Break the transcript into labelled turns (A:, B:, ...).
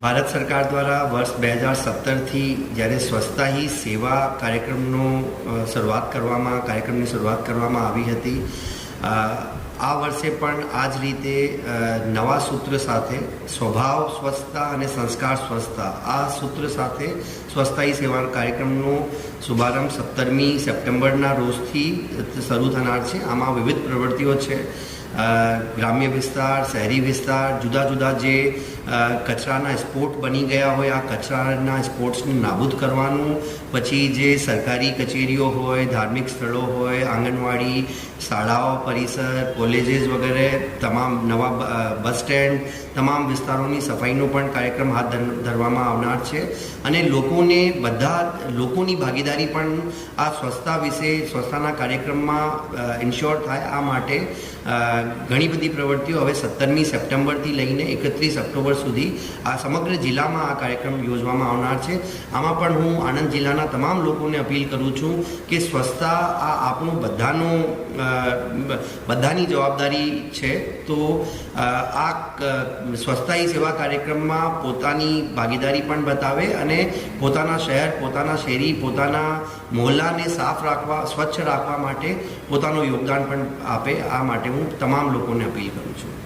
A: ભારત સરકાર દ્વારા વર્ષ બે હજાર સત્તરથી જ્યારે સ્વચ્છતા હી સેવા કાર્યક્રમનો શરૂઆત કરવામાં, કાર્યક્રમની શરૂઆત કરવામાં આવી હતી આ વર્ષે પણ આ જ રીતે નવા સૂત્ર સાથે સ્વભાવ સ્વચ્છતા અને સંસ્કાર સ્વચ્છતા, આ સૂત્ર સાથે સ્વચ્છતા સેવા કાર્યક્રમનો શુભારંભ સત્તરમી સપ્ટેમ્બરના રોજથી શરૂ થનાર છે. આમાં વિવિધ પ્રવૃત્તિઓ છે. ગ્રામ્ય વિસ્તાર, શહેરી વિસ્તાર, જુદા જુદા જે કચરાના સ્પોટ બની ગયા હોય, આ કચરાના સ્પોટ્સને નાબૂદ કરવાનું, પછી જે સરકારી કચેરીઓ હોય, ધાર્મિક સ્થળો હોય, આંગણવાડી, શાળાઓ, પરિસર કોલેજીસ વગેરે, તમામ નવા બસ સ્ટેન્ડ, તમામ વિસ્તારોની સફાઈનો પણ કાર્યક્રમ હાથ ધર- ધરવામાં આવનાર છે. અને લોકોને બધા લોકોની ભાગીદારી પણ આ સ્વચ્છતા વિશે, સ્વચ્છતાના કાર્યક્રમમાં ઇન્શ્યોર થાય આ માટે ઘણી બધી પ્રવૃત્તિઓ હવે સત્તરમી સપ્ટેમ્બરથી લઈને એકત્રીસ ઓક્ટોબર સુધી આ સમગ્ર જિલ્લામાં આ કાર્યક્રમ યોજવામાં આવનાર છે. આમાં પણ હું આણંદ જિલ્લાના તમામ લોકોને અપીલ કરું છું કે સ્વચ્છતા આ આપણું બધાનું બધાની જવાબદારી છે, તો આ સ્વચ્છતા સેવા કાર્યક્રમમાં પોતાની ભાગીદારી પણ બતાવે અને પોતાના શહેર, પોતાના શેરી, પોતાના મોહલ્લાને સાફ રાખવા, સ્વચ્છ રાખવા માટે પોતાનું યોગદાન પણ આપે. આ માટે હું તમામ લોકોને અપીલ કરું છું.